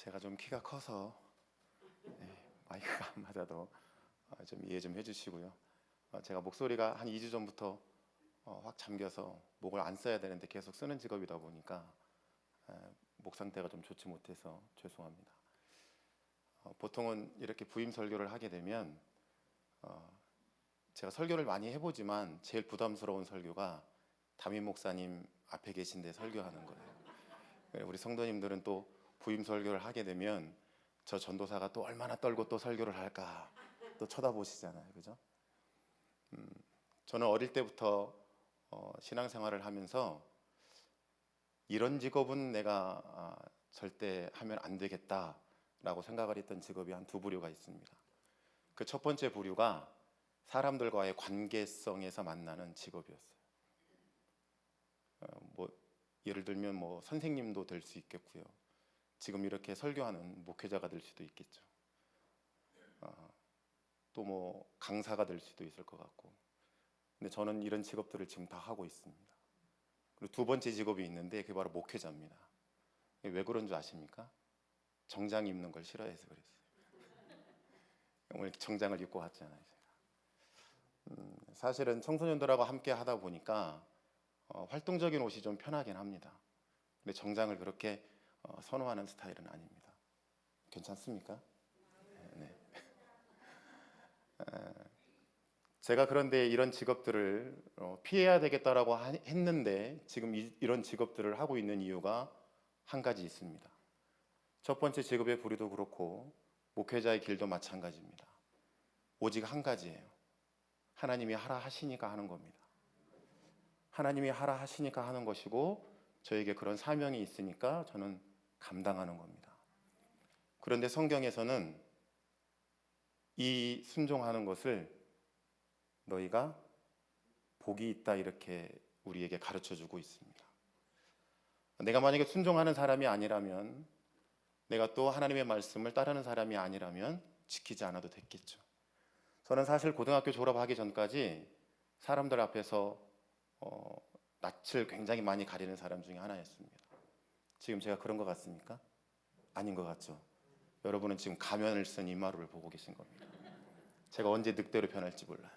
제가 좀 키가 커서 네, 마이크가 안 맞아도 어, 좀 이해 좀 해주시고요. 어, 제가 목소리가 한 2주 전부터 어, 확 잠겨서 목을 안 써야 되는데 계속 쓰는 직업이다 보니까 에, 목 상태가 좀 좋지 못해서 죄송합니다. 어, 보통은 이렇게 부임 설교를 하게 되면 어, 제가 설교를 많이 해보지만 제일 부담스러운 설교가 담임 목사님 앞에 계신데 설교하는 거예요. 우리 성도님들은 또 부임 설교를 하게 되면 저 전도사가 또 얼마나 떨고 또 설교를 할까 또 쳐다보시잖아요, 그죠? 음, 저는 어릴 때부터 어, 신앙생활을 하면서 이런 직업은 내가 아, 절대 하면 안 되겠다라고 생각을 했던 직업이 한 두 부류가 있습니다. 그 첫 번째 부류가 사람들과의 관계성에서 만나는 직업이었어요. 어, 뭐 예를 들면 뭐 선생님도 될 수 있겠고요. 지금 이렇게 설교하는 목회자가 될 수도 있겠죠. 어, 또뭐 강사가 될 수도 있을 것 같고. 근데 저는 이런 직업들을 지금 다 하고 있습니다. 그리고 두 번째 직업이 있는데 그게 바로 목회자입니다. 왜 그런 줄 아십니까? 정장 입는 걸 싫어해서 그랬어요. 오늘 정장을 입고 왔잖아요. 음, 사실은 청소년들하고 함께 하다 보니까 어, 활동적인 옷이 좀 편하긴 합니다. 근데 정장을 그렇게 어, 선호하는 스타일은 아닙니다. 괜찮습니까? 네. 에, 제가 그런데 이런 직업들을 어, 피해야 되겠다라고 하- 했는데 지금 이, 이런 직업들을 하고 있는 이유가 한 가지 있습니다. 첫 번째 직업의 부류도 그렇고 목회자의 길도 마찬가지입니다. 오직 한 가지예요. 하나님이 하라 하시니까 하는 겁니다. 하나님이 하라 하시니까 하는 것이고 저에게 그런 사명이 있으니까 저는 감당하는 겁니다. 그런데 성경에서는 이 순종하는 것을 너희가 복이 있다 이렇게 우리에게 가르쳐 주고 있습니다. 내가 만약에 순종하는 사람이 아니라면 내가 또 하나님의 말씀을 따르는 사람이 아니라면 지키지 않아도 됐겠죠. 저는 사실 고등학교 졸업하기 전까지 사람들 앞에서 어, 낯을 굉장히 많이 가리는 사람 중에 하나였습니다. 지금 제가 그런 것 같습니까? 아닌 것 같죠. 여러분은 지금 가면을 쓴 이마루를 보고 계신 겁니다. 제가 언제 늑대로 변할지 몰라요.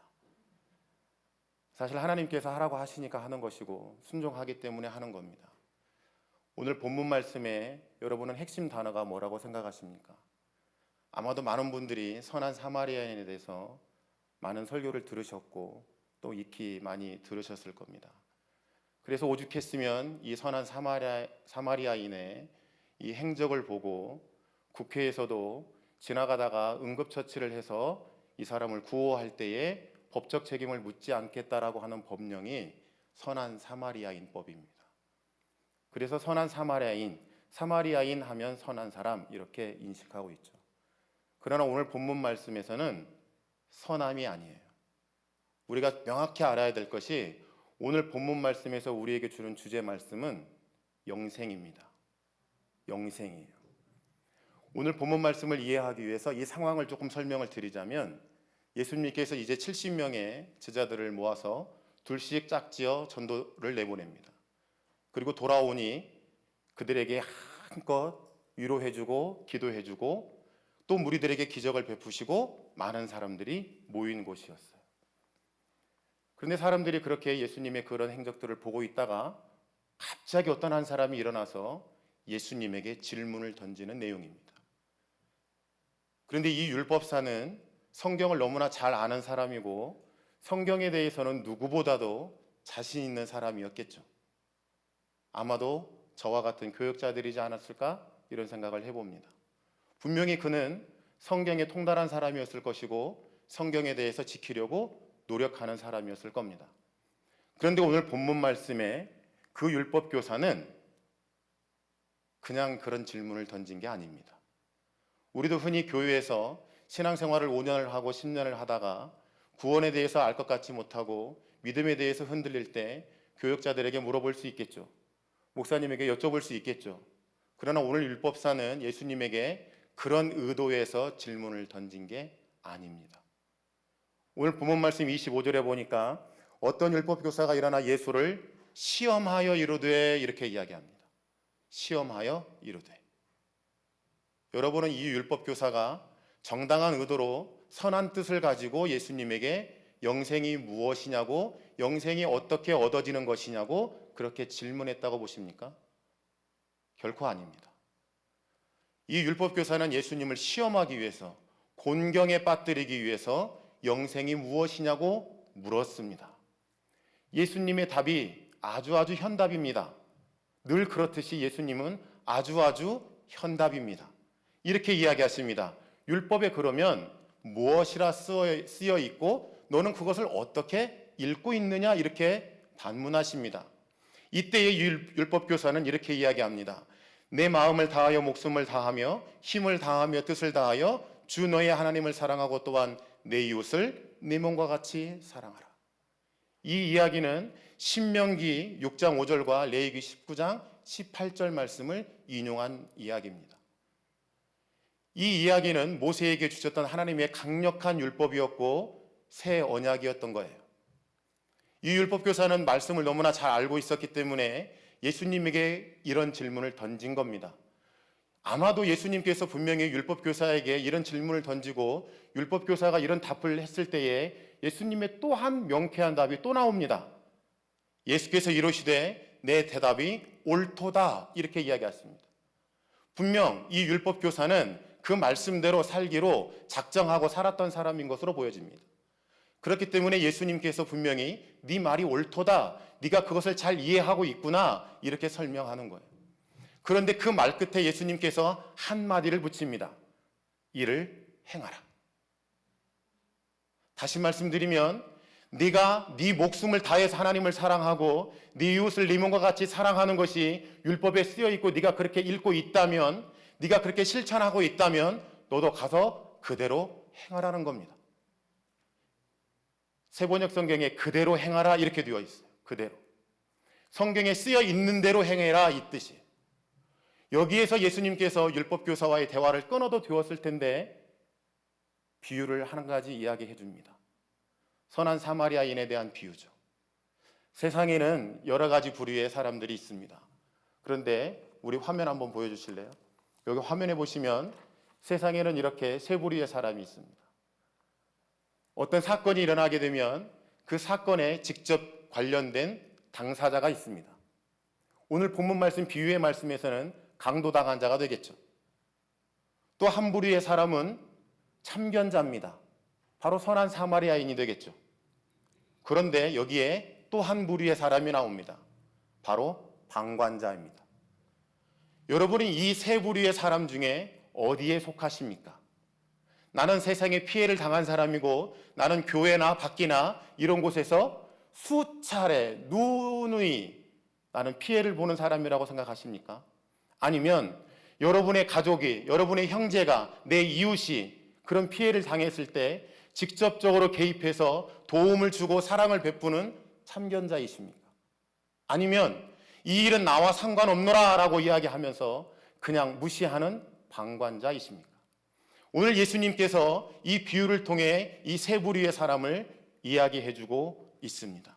사실 하나님께서 하라고 하시니까 하는 것이고 순종하기 때문에 하는 겁니다. 오늘 본문 말씀에 여러분은 핵심 단어가 뭐라고 생각하십니까? 아마도 많은 분들이 선한 사마리아인에 대해서 많은 설교를 들으셨고 또 익히 많이 들으셨을 겁니다. 그래서 오죽했으면 이 선한 사마리아, 사마리아인의 이 행적을 보고 국회에서도 지나가다가 응급처치를 해서 이 사람을 구호할 때에 법적 책임을 묻지 않겠다라고 하는 법령이 선한 사마리아인법입니다. 그래서 선한 사마리아인, 사마리아인 하면 선한 사람 이렇게 인식하고 있죠. 그러나 오늘 본문 말씀에서는 선함이 아니에요. 우리가 명확히 알아야 될 것이 오늘 본문 말씀에서 우리에게 주는 주제 말씀은 영생입니다. 영생이에요. 오늘 본문 말씀을 이해하기 위해서 이 상황을 조금 설명을 드리자면 예수님께서 이제 70명의 제자들을 모아서 둘씩 짝지어 전도를 내보냅니다. 그리고 돌아오니 그들에게 한껏 위로해주고 기도해주고 또 무리들에게 기적을 베푸시고 많은 사람들이 모인 곳이었어요. 그런데 사람들이 그렇게 예수님의 그런 행적들을 보고 있다가 갑자기 어떤 한 사람이 일어나서 예수님에게 질문을 던지는 내용입니다. 그런데 이 율법사는 성경을 너무나 잘 아는 사람이고 성경에 대해서는 누구보다도 자신 있는 사람이었겠죠. 아마도 저와 같은 교역자들이지 않았을까 이런 생각을 해봅니다. 분명히 그는 성경에 통달한 사람이었을 것이고 성경에 대해서 지키려고 노력하는 사람이었을 겁니다. 그런데 오늘 본문 말씀에 그 율법 교사는 그냥 그런 질문을 던진 게 아닙니다. 우리도 흔히 교회에서 신앙생활을 5년을 하고 10년을 하다가 구원에 대해서 알 것 같지 못하고 믿음에 대해서 흔들릴 때 교역자들에게 물어볼 수 있겠죠. 목사님에게 여쭤볼 수 있겠죠. 그러나 오늘 율법사는 예수님에게 그런 의도에서 질문을 던진 게 아닙니다. 오늘 본문 말씀 25절에 보니까 어떤 율법 교사가 일어나 예수를 시험하여 이르되 이렇게 이야기합니다. 시험하여 이르되. 여러분은 이 율법 교사가 정당한 의도로 선한 뜻을 가지고 예수님에게 영생이 무엇이냐고 영생이 어떻게 얻어지는 것이냐고 그렇게 질문했다고 보십니까? 결코 아닙니다. 이 율법 교사는 예수님을 시험하기 위해서 곤경에 빠뜨리기 위해서 영생이 무엇이냐고 물었습니다. 예수님의 답이 아주 아주 현답입니다. 늘 그렇듯이 예수님은 아주 아주 현답입니다. 이렇게 이야기하십니다. 율법에 그러면 무엇이라 쓰여 있고 너는 그것을 어떻게 읽고 있느냐 이렇게 반문하십니다. 이때의 율법 교사는 이렇게 이야기합니다. 내 마음을 다하여 목숨을 다하며 힘을 다하며 뜻을 다하여 주 너의 하나님을 사랑하고 또한 내 이웃을 내 몸과 같이 사랑하라. 이 이야기는 신명기 6장 5절과 레위기 19장 18절 말씀을 인용한 이야기입니다. 이 이야기는 모세에게 주셨던 하나님의 강력한 율법이었고 새 언약이었던 거예요. 이 율법 교사는 말씀을 너무나 잘 알고 있었기 때문에 예수님에게 이런 질문을 던진 겁니다. 아마도 예수님께서 분명히 율법 교사에게 이런 질문을 던지고 율법 교사가 이런 답을 했을 때에 예수님의 또 한 명쾌한 답이 또 나옵니다. 예수께서 이러시되 내 대답이 옳도다 이렇게 이야기했습니다. 분명 이 율법 교사는 그 말씀대로 살기로 작정하고 살았던 사람인 것으로 보여집니다. 그렇기 때문에 예수님께서 분명히 네 말이 옳도다. 네가 그것을 잘 이해하고 있구나. 이렇게 설명하는 거예요. 그런데 그 말 끝에 예수님께서 한 마디를 붙입니다. 이를 행하라. 다시 말씀드리면 네가 네 목숨을 다해서 하나님을 사랑하고 네 이웃을 네 몸과 같이 사랑하는 것이 율법에 쓰여 있고 네가 그렇게 읽고 있다면 네가 그렇게 실천하고 있다면 너도 가서 그대로 행하라는 겁니다. 세번역 성경에 그대로 행하라 이렇게 되어 있어요. 그대로. 성경에 쓰여 있는 대로 행해라 이 뜻이. 여기에서 예수님께서 율법 교사와의 대화를 끊어도 되었을 텐데 비유를 한 가지 이야기해 줍니다. 선한 사마리아인에 대한 비유죠. 세상에는 여러 가지 부류의 사람들이 있습니다. 그런데 우리 화면 한번 보여주실래요? 여기 화면에 보시면 세상에는 이렇게 세 부류의 사람이 있습니다. 어떤 사건이 일어나게 되면 그 사건에 직접 관련된 당사자가 있습니다. 오늘 본문 말씀 비유의 말씀에서는 강도당한 자가 되겠죠. 또 한 부류의 사람은 참견자입니다. 바로 선한 사마리아인이 되겠죠. 그런데 여기에 또 한 부류의 사람이 나옵니다. 바로 방관자입니다. 여러분이 이 세 부류의 사람 중에 어디에 속하십니까? 나는 세상에 피해를 당한 사람이고 나는 교회나 밖이나 이런 곳에서 수차례 누누이 나는 피해를 보는 사람이라고 생각하십니까? 아니면 여러분의 가족이, 여러분의 형제가, 내 이웃이 그런 피해를 당했을 때 직접적으로 개입해서 도움을 주고 사랑을 베푸는 참견자이십니까? 아니면 이 일은 나와 상관없노라 라고 이야기하면서 그냥 무시하는 방관자이십니까? 오늘 예수님께서 이 비유를 통해 이 세 부류의 사람을 이야기해 주고 있습니다.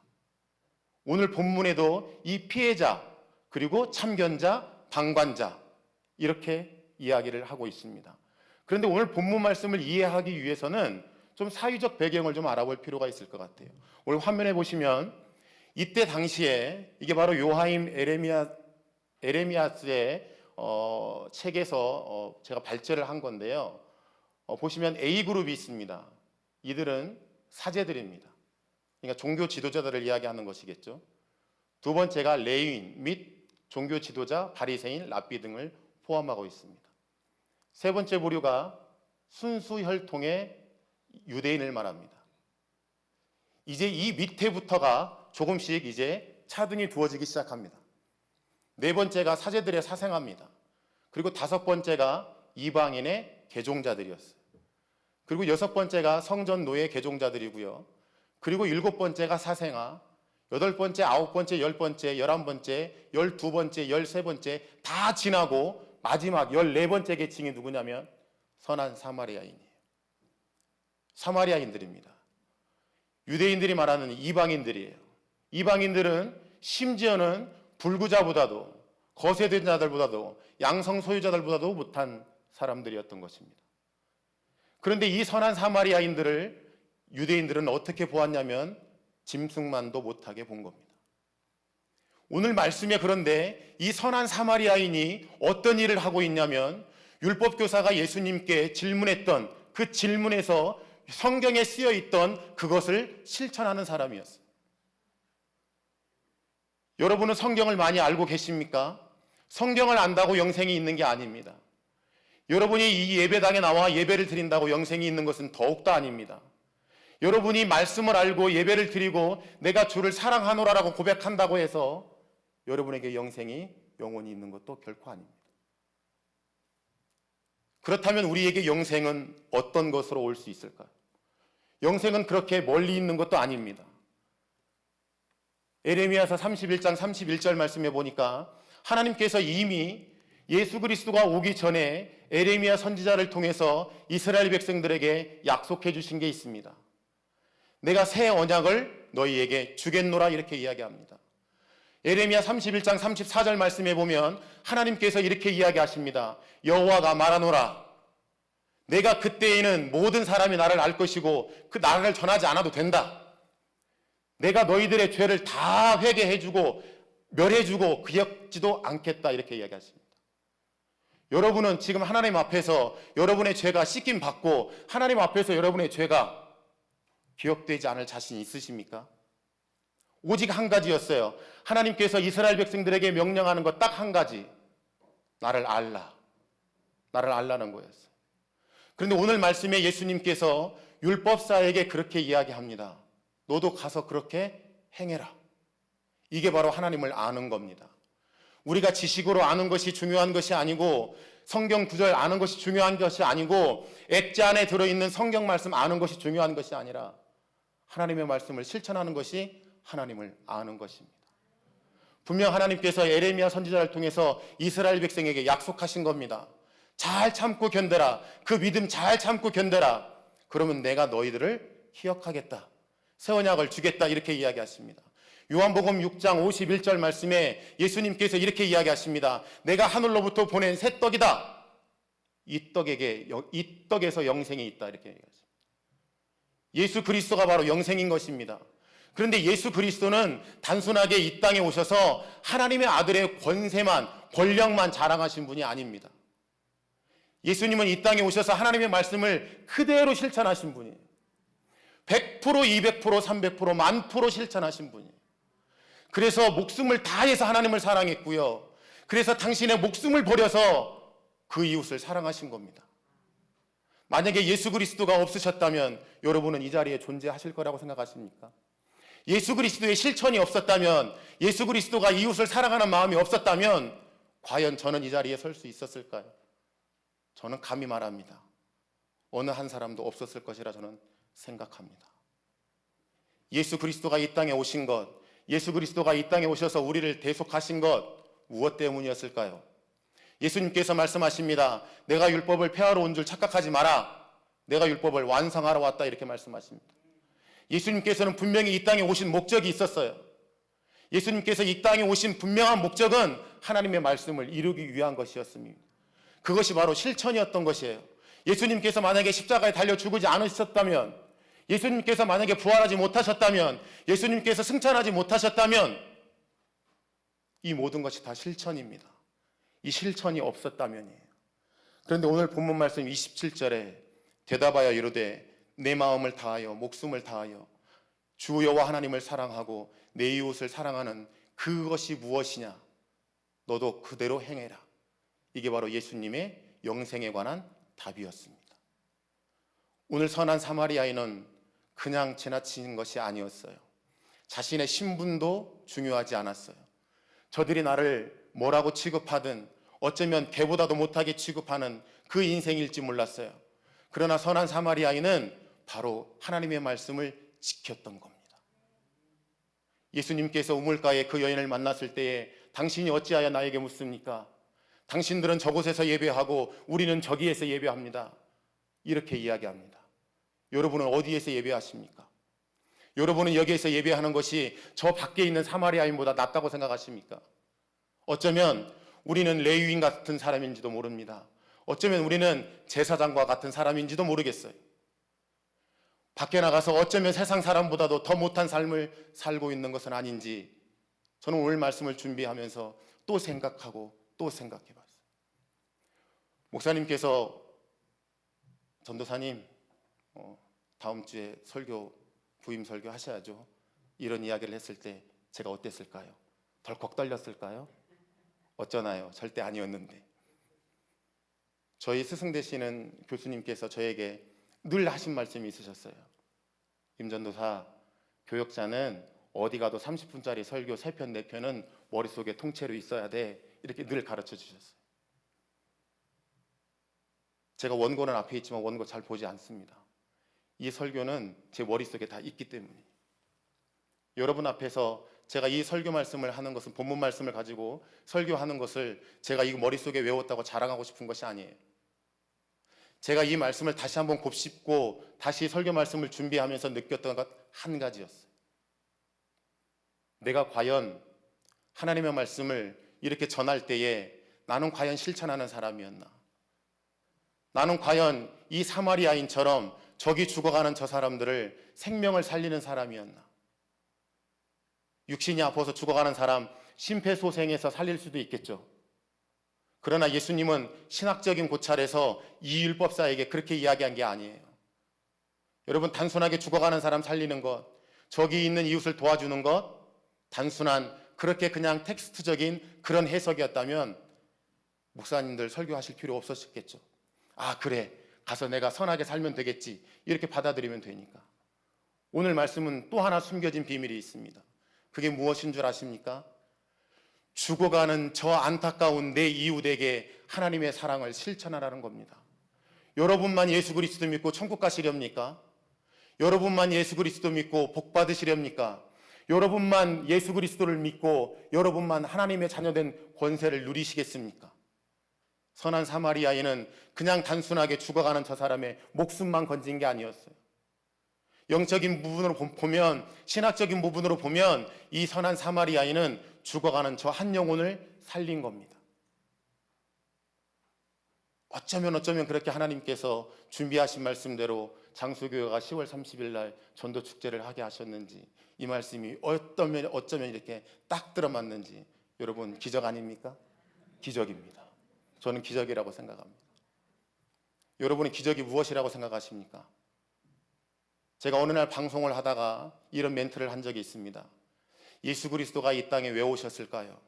오늘 본문에도 이 피해자, 그리고 참견자, 방관자, 이렇게 이야기를 하고 있습니다. 그런데 오늘 본문 말씀을 이해하기 위해서는 좀 사회적 배경을 좀 알아볼 필요가 있을 것 같아요. 오늘 화면에 보시면 이때 당시에 이게 바로 요하임 에레미야 에레미야스의 어, 책에서 어, 제가 발제를 한 건데요. 어, 보시면 A 그룹이 있습니다. 이들은 사제들입니다. 그러니까 종교 지도자들을 이야기하는 것이겠죠. 두 번째가 레위인 및 종교 지도자, 바리새인, 랍비 등을 포함하고 있습니다. 세 번째 부류가 순수 혈통의 유대인을 말합니다. 이제 이 밑에부터가 조금씩 이제 차등이 두어지기 시작합니다. 네 번째가 사제들의 사생아입니다. 그리고 다섯 번째가 이방인의 개종자들이었어요. 그리고 여섯 번째가 성전 노예 개종자들이고요. 그리고 일곱 번째가 사생아, 여덟 번째, 아홉 번째, 열 번째, 열한 번째, 열두 번째, 열세 번째 다 지나고 마지막 열네 번째 계층이 누구냐면 선한 사마리아인이에요. 사마리아인들입니다. 유대인들이 말하는 이방인들이에요. 이방인들은 심지어는 불구자보다도 거세된 자들보다도 양성 소유자들보다도 못한 사람들이었던 것입니다. 그런데 이 선한 사마리아인들을 유대인들은 어떻게 보았냐면 짐승만도 못하게 본 겁니다. 오늘 말씀에 그런데 이 선한 사마리아인이 어떤 일을 하고 있냐면 율법교사가 예수님께 질문했던 그 질문에서 성경에 쓰여 있던 그것을 실천하는 사람이었어요. 여러분은 성경을 많이 알고 계십니까? 성경을 안다고 영생이 있는 게 아닙니다. 여러분이 이 예배당에 나와 예배를 드린다고 영생이 있는 것은 더욱더 아닙니다. 여러분이 말씀을 알고 예배를 드리고 내가 주를 사랑하노라라고 고백한다고 해서 여러분에게 영생이 영원히 있는 것도 결코 아닙니다. 그렇다면 우리에게 영생은 어떤 것으로 올 수 있을까요? 영생은 그렇게 멀리 있는 것도 아닙니다. 에레미야서 31장 31절 말씀에 보니까 하나님께서 이미 예수 그리스도가 오기 전에 에레미야 선지자를 통해서 이스라엘 백성들에게 약속해 주신 게 있습니다. 내가 새 언약을 너희에게 주겠노라 이렇게 이야기합니다. 에레미야 31장 34절 말씀에 보면 하나님께서 이렇게 이야기하십니다. 여호와가 말하노라. 내가 그때에는 모든 사람이 나를 알 것이고 그 나를 전하지 않아도 된다. 내가 너희들의 죄를 다 회개해주고 멸해주고 기억지도 않겠다 이렇게 이야기하십니다. 여러분은 지금 하나님 앞에서 여러분의 죄가 씻김 받고 하나님 앞에서 여러분의 죄가 기억되지 않을 자신 있으십니까? 오직 한 가지였어요. 하나님께서 이스라엘 백성들에게 명령하는 것 딱 한 가지. 나를 알라. 나를 알라는 거였어요. 그런데 오늘 말씀에 예수님께서 율법사에게 그렇게 이야기합니다. 너도 가서 그렇게 행해라. 이게 바로 하나님을 아는 겁니다. 우리가 지식으로 아는 것이 중요한 것이 아니고 성경 구절 아는 것이 중요한 것이 아니고 액자 안에 들어있는 성경 말씀 아는 것이 중요한 것이 아니라 하나님의 말씀을 실천하는 것이 하나님을 아는 것입니다. 분명 하나님께서 에레미야 선지자를 통해서 이스라엘 백성에게 약속하신 겁니다. 잘 참고 견뎌라. 그 믿음 잘 참고 견뎌라. 그러면 내가 너희들을 기억하겠다. 새 언약을 주겠다. 이렇게 이야기하십니다. 요한복음 6장 51절 말씀에 예수님께서 이렇게 이야기하십니다. 내가 하늘로부터 보낸 새 떡이다. 이 떡에게 이 떡에서 영생이 있다. 이렇게 얘기하십니다. 예수 그리스도가 바로 영생인 것입니다. 그런데 예수 그리스도는 단순하게 이 땅에 오셔서 하나님의 아들의 권세만, 권력만 자랑하신 분이 아닙니다. 예수님은 이 땅에 오셔서 하나님의 말씀을 그대로 실천하신 분이에요. 100%, 200%, 300%, 만 프로 실천하신 분이에요. 그래서 목숨을 다해서 하나님을 사랑했고요. 그래서 당신의 목숨을 버려서 그 이웃을 사랑하신 겁니다. 만약에 예수 그리스도가 없으셨다면 여러분은 이 자리에 존재하실 거라고 생각하십니까? 예수 그리스도의 실천이 없었다면 예수 그리스도가 이웃을 사랑하는 마음이 없었다면 과연 저는 이 자리에 설 수 있었을까요? 저는 감히 말합니다. 어느 한 사람도 없었을 것이라 저는 생각합니다. 예수 그리스도가 이 땅에 오신 것, 예수 그리스도가 이 땅에 오셔서 우리를 대속하신 것 무엇 때문이었을까요? 예수님께서 말씀하십니다. 내가 율법을 폐하러 온 줄 착각하지 마라. 내가 율법을 완성하러 왔다 이렇게 말씀하십니다. 예수님께서는 분명히 이 땅에 오신 목적이 있었어요. 예수님께서 이 땅에 오신 분명한 목적은 하나님의 말씀을 이루기 위한 것이었습니다. 그것이 바로 실천이었던 것이에요. 예수님께서 만약에 십자가에 달려 죽지 않으셨다면, 예수님께서 만약에 부활하지 못하셨다면, 예수님께서 승천하지 못하셨다면, 이 모든 것이 다 실천입니다. 이 실천이 없었다면이에요. 그런데 오늘 본문 말씀 27절에 대답하여 이르되 내 마음을 다하여 목숨을 다하여 주 여호와 하나님을 사랑하고 내 이웃을 사랑하는 그것이 무엇이냐? 너도 그대로 행해라. 이게 바로 예수님의 영생에 관한 답이었습니다. 오늘 선한 사마리아인은 그냥 지나치는 것이 아니었어요. 자신의 신분도 중요하지 않았어요. 저들이 나를 뭐라고 취급하든 어쩌면 개보다도 못하게 취급하는 그 인생일지 몰랐어요. 그러나 선한 사마리아인은 바로 하나님의 말씀을 지켰던 겁니다. 예수님께서 우물가에 그 여인을 만났을 때에 당신이 어찌하여 나에게 묻습니까? 당신들은 저곳에서 예배하고 우리는 저기에서 예배합니다. 이렇게 이야기합니다. 여러분은 어디에서 예배하십니까? 여러분은 여기에서 예배하는 것이 저 밖에 있는 사마리아인보다 낫다고 생각하십니까? 어쩌면 우리는 레위인 같은 사람인지도 모릅니다. 어쩌면 우리는 제사장과 같은 사람인지도 모르겠어요. 밖에 나가서 어쩌면 세상 사람보다도 더 못한 삶을 살고 있는 것은 아닌지 저는 오늘 말씀을 준비하면서 또 생각하고 또 생각해 봤어요. 목사님께서 전도사님 어, 다음 주에 설교 부임 설교 하셔야죠. 이런 이야기를 했을 때 제가 어땠을까요? 덜컥 떨렸을까요? 어쩌나요? 절대 아니었는데. 저희 스승 되시는 교수님께서 저에게 늘 하신 말씀이 있으셨어요. 임전도사, 교역자는 어디 가도 30분짜리 설교 3편, 4편은 머릿속에 통째로 있어야 돼. 이렇게 늘 가르쳐 주셨어요. 제가 원고는 앞에 있지만 원고 잘 보지 않습니다. 이 설교는 제 머릿속에 다 있기 때문에 여러분 앞에서 제가 이 설교 말씀을 하는 것은 본문 말씀을 가지고 설교하는 것을 제가 이 머릿속에 외웠다고 자랑하고 싶은 것이 아니에요. 제가 이 말씀을 다시 한번 곱씹고 다시 설교 말씀을 준비하면서 느꼈던 것 한 가지였어요. 내가 과연 하나님의 말씀을 이렇게 전할 때에 나는 과연 실천하는 사람이었나? 나는 과연 이 사마리아인처럼 저기 죽어가는 저 사람들을 생명을 살리는 사람이었나? 육신이 아파서 죽어가는 사람 심폐소생해서 살릴 수도 있겠죠. 그러나 예수님은 신학적인 고찰에서 이 율법사에게 그렇게 이야기한 게 아니에요. 여러분 단순하게 죽어가는 사람 살리는 것, 저기 있는 이웃을 도와주는 것, 단순한 그렇게 그냥 텍스트적인 그런 해석이었다면 목사님들 설교하실 필요 없었겠죠. 아 그래 가서 내가 선하게 살면 되겠지 이렇게 받아들이면 되니까. 오늘 말씀은 또 하나 숨겨진 비밀이 있습니다. 그게 무엇인 줄 아십니까? 죽어가는 저 안타까운 내 이웃에게 하나님의 사랑을 실천하라는 겁니다. 여러분만 예수 그리스도 믿고 천국 가시렵니까? 여러분만 예수 그리스도 믿고 복 받으시렵니까? 여러분만 예수 그리스도를 믿고 여러분만 하나님의 자녀된 권세를 누리시겠습니까? 선한 사마리아인은 그냥 단순하게 죽어가는 저 사람의 목숨만 건진 게 아니었어요. 영적인 부분으로 보면 신학적인 부분으로 보면 이 선한 사마리아인은 죽어가는 저 한 영혼을 살린 겁니다. 어쩌면 어쩌면 그렇게 하나님께서 준비하신 말씀대로 장수교회가 10월 30일 날 전도 축제를 하게 하셨는지 이 말씀이 어쩌면 어쩌면 이렇게 딱 들어맞는지 여러분 기적 아닙니까? 기적입니다. 저는 기적이라고 생각합니다. 여러분은 기적이 무엇이라고 생각하십니까? 제가 어느 날 방송을 하다가 이런 멘트를 한 적이 있습니다. 예수 그리스도가 이 땅에 왜 오셨을까요?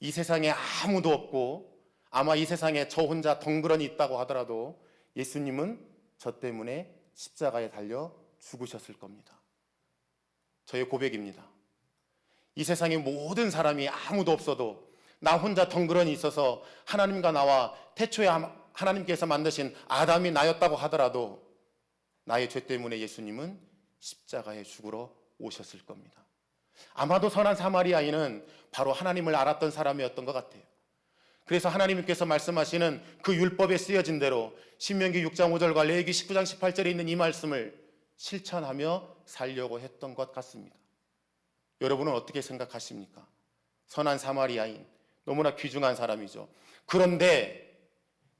이 세상에 아무도 없고 아마 이 세상에 저 혼자 덩그러니 있다고 하더라도 예수님은 저 때문에 십자가에 달려 죽으셨을 겁니다. 저의 고백입니다. 이 세상에 모든 사람이 아무도 없어도 나 혼자 덩그러니 있어서 하나님과 나와 태초에 하나님께서 만드신 아담이 나였다고 하더라도 나의 죄 때문에 예수님은 십자가에 죽으러 오셨을 겁니다. 아마도 선한 사마리아인은 바로 하나님을 알았던 사람이었던 것 같아요. 그래서 하나님께서 말씀하시는 그 율법에 쓰여진 대로 신명기 6장 5절과 레위기 19장 18절에 있는 이 말씀을 실천하며 살려고 했던 것 같습니다. 여러분은 어떻게 생각하십니까? 선한 사마리아인 너무나 귀중한 사람이죠. 그런데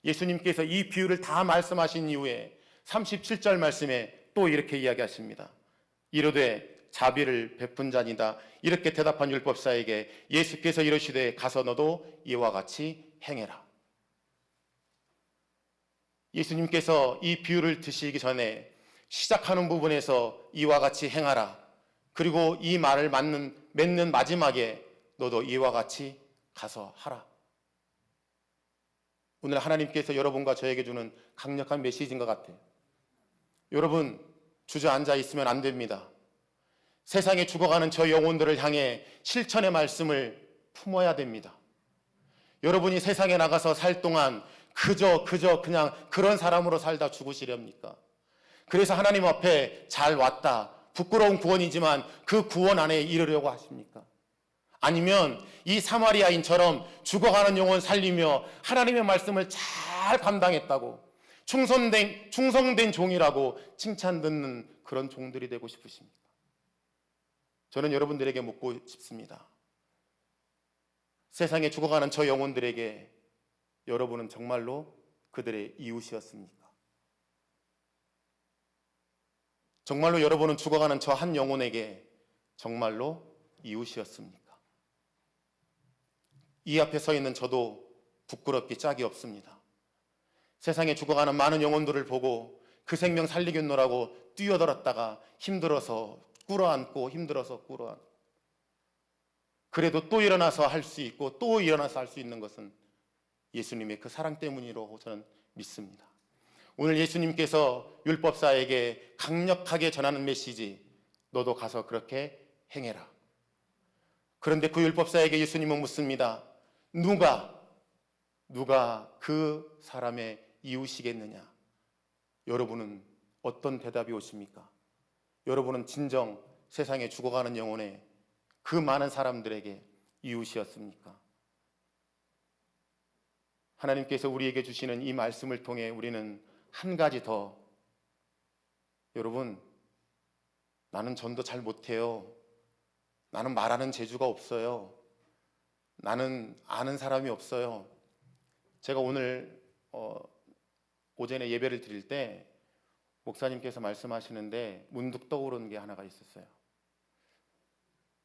예수님께서 이 비유를 다 말씀하신 이후에 37절 말씀에 또 이렇게 이야기하십니다. 이르되 자비를 베푼 자니다 이렇게 대답한 율법사에게 예수께서 이르시되 가서 너도 이와 같이 행해라. 예수님께서 이 비유를 드시기 전에 시작하는 부분에서 이와 같이 행하라. 그리고 이 말을 맞는, 맺는 마지막에 너도 이와 같이 가서 하라. 오늘 하나님께서 여러분과 저에게 주는 강력한 메시지인 것 같아요. 여러분, 주저앉아 있으면 안 됩니다. 세상에 죽어가는 저 영혼들을 향해 실천의 말씀을 품어야 됩니다. 여러분이 세상에 나가서 살 동안 그저, 그저 그냥 그런 사람으로 살다 죽으시렵니까? 그래서 하나님 앞에 잘 왔다. 부끄러운 구원이지만 그 구원 안에 이르려고 하십니까? 아니면 이 사마리아인처럼 죽어가는 영혼 살리며 하나님의 말씀을 잘 감당했다고 충성된, 충성된 종이라고 칭찬 듣는 그런 종들이 되고 싶으십니까? 저는 여러분들에게 묻고 싶습니다. 세상에 죽어가는 저 영혼들에게 여러분은 정말로 그들의 이웃이었습니까? 정말로 여러분은 죽어가는 저 한 영혼에게 정말로 이웃이었습니까? 이 앞에 서 있는 저도 부끄럽기 짝이 없습니다. 세상에 죽어가는 많은 영혼들을 보고 그 생명 살리겠노라고 뛰어들었다가 힘들어서 꿇어앉고 힘들어서 꿇어앉고 그래도 또 일어나서 할 수 있고 또 일어나서 할 수 있는 것은 예수님의 그 사랑 때문이라고 저는 믿습니다. 오늘 예수님께서 율법사에게 강력하게 전하는 메시지 너도 가서 그렇게 행해라. 그런데 그 율법사에게 예수님은 묻습니다. 누가 누가 그 사람의 이웃이겠느냐? 여러분은 어떤 대답이 오십니까? 여러분은 진정 세상에 죽어가는 영혼의 그 많은 사람들에게 이웃이었습니까? 하나님께서 우리에게 주시는 이 말씀을 통해 우리는 한 가지 더 여러분 나는 전도 잘 못해요. 나는 말하는 재주가 없어요. 나는 아는 사람이 없어요. 제가 오늘 어, 오전에 예배를 드릴 때 목사님께서 말씀하시는데 문득 떠오르는 게 하나가 있었어요.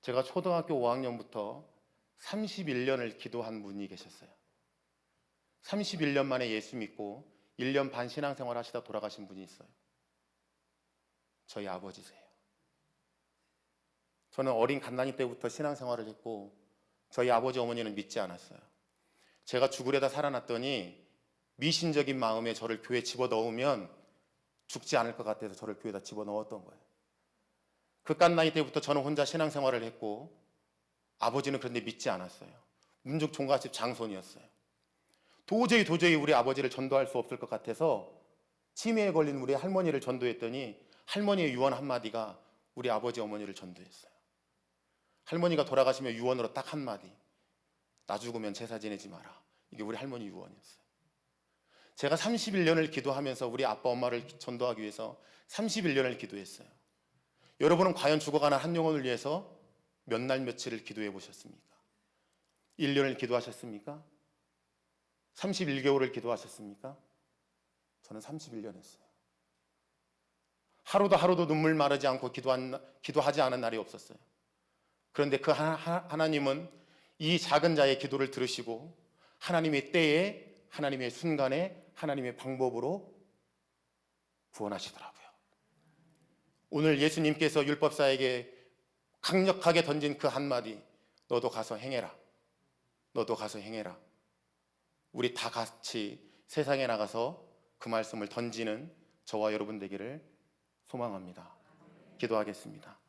제가 초등학교 5학년부터 31년을 기도한 분이 계셨어요. 31년 만에 예수 믿고 1년 반 신앙생활 하시다 돌아가신 분이 있어요. 저희 아버지세요. 저는 어린 갓난이 때부터 신앙생활을 했고 저희 아버지 어머니는 믿지 않았어요. 제가 죽으려다 살아났더니 미신적인 마음에 저를 교회 집어넣으면 죽지 않을 것 같아서 저를 교회에다 집어넣었던 거예요. 그 갓난이 때부터 저는 혼자 신앙생활을 했고 아버지는 그런데 믿지 않았어요. 문족 종갓집 장손이었어요. 도저히 도저히 우리 아버지를 전도할 수 없을 것 같아서 치매에 걸린 우리 할머니를 전도했더니 할머니의 유언 한마디가 우리 아버지 어머니를 전도했어요. 할머니가 돌아가시면 유언으로 딱 한마디. 나 죽으면 제사 지내지 마라. 이게 우리 할머니 유언이었어요. 제가 31년을 기도하면서 우리 아빠 엄마를 전도하기 위해서 31년을 기도했어요. 여러분은 과연 죽어가는 한 영혼을 위해서 몇 날 며칠을 기도해 보셨습니까? 1년을 기도하셨습니까? 31개월을 기도하셨습니까? 저는 31년 했어요. 하루도 하루도 눈물 마르지 않고 기도한, 기도하지 않은 날이 없었어요. 그런데 그 하나, 하나님은 이 작은 자의 기도를 들으시고 하나님의 때에 하나님의 순간에 하나님의 방법으로 구원하시더라고요. 오늘 예수님께서 율법사에게 강력하게 던진 그 한마디 너도 가서 행해라. 너도 가서 행해라. 우리 다 같이 세상에 나가서 그 말씀을 던지는 저와 여러분 되기를 소망합니다. 기도하겠습니다.